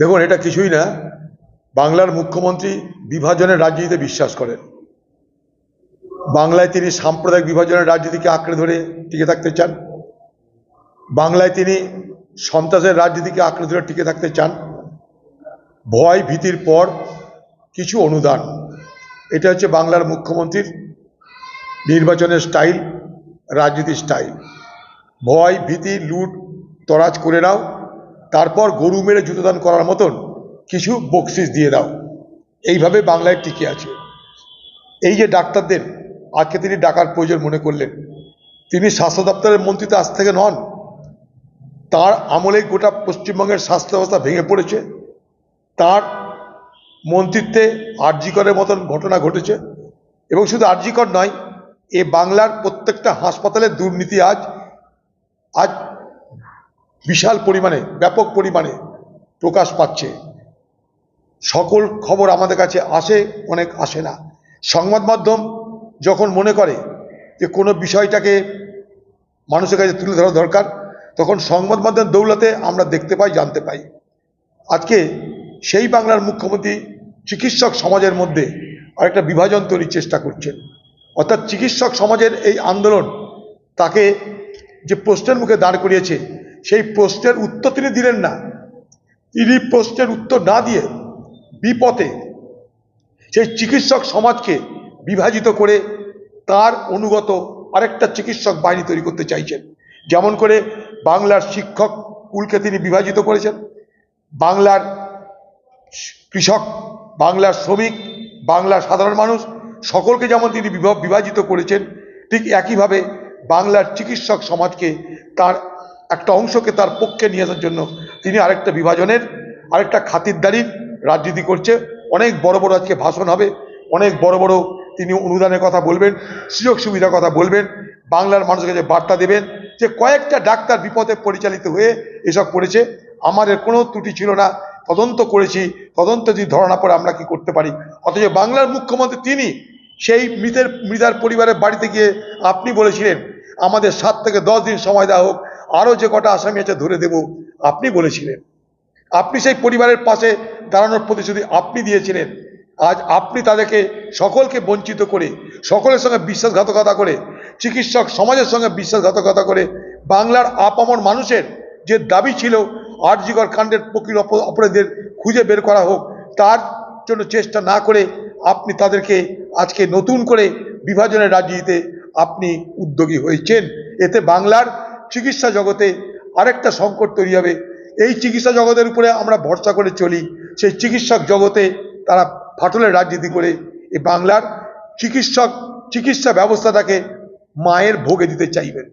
দেখুন, এটা কিছুই না। বাংলার মুখ্যমন্ত্রী বিভাজনের রাজনীতিতে বিশ্বাস করেন। বাংলায় তিনি সাম্প্রদায়িক বিভাজনের রাজনীতিকে আঁকড়ে ধরে টিকে থাকতে চান। বাংলায় তিনি সন্ত্রাসের রাজনীতিকে আঁকড়ে ধরে টিকে থাকতে চান। ভয় ভীতির পর কিছু অনুদান। এটা হচ্ছে বাংলার মুখ্যমন্ত্রীর নির্বাচনের স্টাইল, রাজনীতির স্টাইল। ভয়, ভীতি, লুট, তরাজ করে নাও। তারপর গরু মেরে জুতোদান করার মতন কিছু বকশিস দিয়ে দাও। এইভাবে বাংলায় টিকে আছে। এই যে ডাক্তারদের, আজকে তিনি ডাকার প্রয়োজন মনে করলেন। তিনি স্বাস্থ্য দপ্তরের মন্ত্রী তো আজ থেকে নন। তার আমলেই গোটা পশ্চিমবঙ্গের স্বাস্থ্য ব্যবস্থা ভেঙে পড়েছে। তার মন্ত্রিত্বে আরজিকরের মতন ঘটনা ঘটেছে। এবং শুধু আরজিকর নয়, এ বাংলার প্রত্যেকটা হাসপাতালের দুর্নীতি আজ আজ বিশাল পরিমাণে, ব্যাপক পরিমাণে প্রকাশ পাচ্ছে। সকল খবর আমাদের কাছে আসে, অনেক আসে না। সংবাদ মাধ্যম যখন মনে করে যে কোনো বিষয়টাকে মানুষের কাছে তুলে ধরা দরকার, তখন সংবাদ মাধ্যম দৌলতে আমরা দেখতে পাই, জানতে পাই। আজকে সেই বাংলার মুখ্যমন্ত্রী চিকিৎসক সমাজের মধ্যে আরেকটা বিভাজন তৈরির চেষ্টা করছেন। অর্থাৎ চিকিৎসক সমাজের এই আন্দোলন তাকে যে প্রশ্নের মুখে দাঁড় করিয়েছে সেই প্রশ্নের উত্তর তিনি দিলেন না। তিনি প্রশ্নের উত্তর না দিয়ে বিপথে সেই চিকিৎসক সমাজকে বিভাজিত করে তার অনুগত আরেকটা চিকিৎসক বাহিনী তৈরি করতে চাইছেন। যেমন করে বাংলার শিক্ষক কুলকে তিনি বিভাজিত করেছেন। বাংলার কৃষক, বাংলার শ্রমিক, বাংলার সাধারণ মানুষ সকলকে যেমন তিনি বিভা- বিভাজিত করেছেন, ঠিক একইভাবে বাংলার চিকিৎসক সমাজকে তার একটা অংশকে তার পক্ষে নিয়ে আসার জন্য তিনি আরেকটা বিভাজনের, আরেকটা খাতিরদারির রাজনীতি করছে। অনেক বড় বড় আজকে ভাষণ হবে, অনেক বড় বড় তিনি অনুদানের কথা বলবেন, সুযোগ সুবিধার কথা বলবেন, বাংলার মানুষের কাছে বার্তা দেবেন যে কয়েকটা ডাক্তার বিপদে পরিচালিত হয়ে এসব করেছে। আমাদের কোনো ত্রুটি ছিল না, তদন্ত করেছি, তদন্ত যদি ধরা পরে আমরা কি করতে পারি? অথচ বাংলার মুখ্যমন্ত্রী তিনি সেই মৃতের, মৃতার পরিবারের বাড়িতে গিয়ে আপনি বলেছিলেন, আমাদের সাত থেকে দশ দিন সময় দেওয়া হোক আরও যে কটা আসামি আছে ধরে দেব, আপনি বলেছিলেন। আপনি সেই পরিবারের পাশে দাঁড়ানোর প্রতিশ্রুতি আপনি দিয়েছিলেন। আজ আপনি তাদেরকে সকলকে বঞ্চিত করে, সকলের সঙ্গে বিশ্বাসঘাতকতা করে, চিকিৎসক সমাজের সঙ্গে বিশ্বাসঘাতকতা করে, বাংলার আপামর মানুষের যে দাবি ছিল, আরজিকর কাণ্ডের প্রকৃত অপরাধীদের খুঁজে বের করা হোক, তার জন্য চেষ্টা না করে আপনি তাদেরকে আজকে নতুন করে বিভাজনের রাজনীতিতে আপনি উদ্যোগী হয়েছেন। এতে বাংলার চিকিৎসা জগতে আরেকটা সংকট তৈরি হবে। এই চিকিৎসা জগতের উপরে আমরা ভরসা করে চলি। সেই চিকিৎসক জগতে তারা ফাটলের রাজনীতি করে। এই বাংলার চিকিৎসক, চিকিৎসা ব্যবস্থাটাকে মায়ের ভোগে দিতে চাইবেন।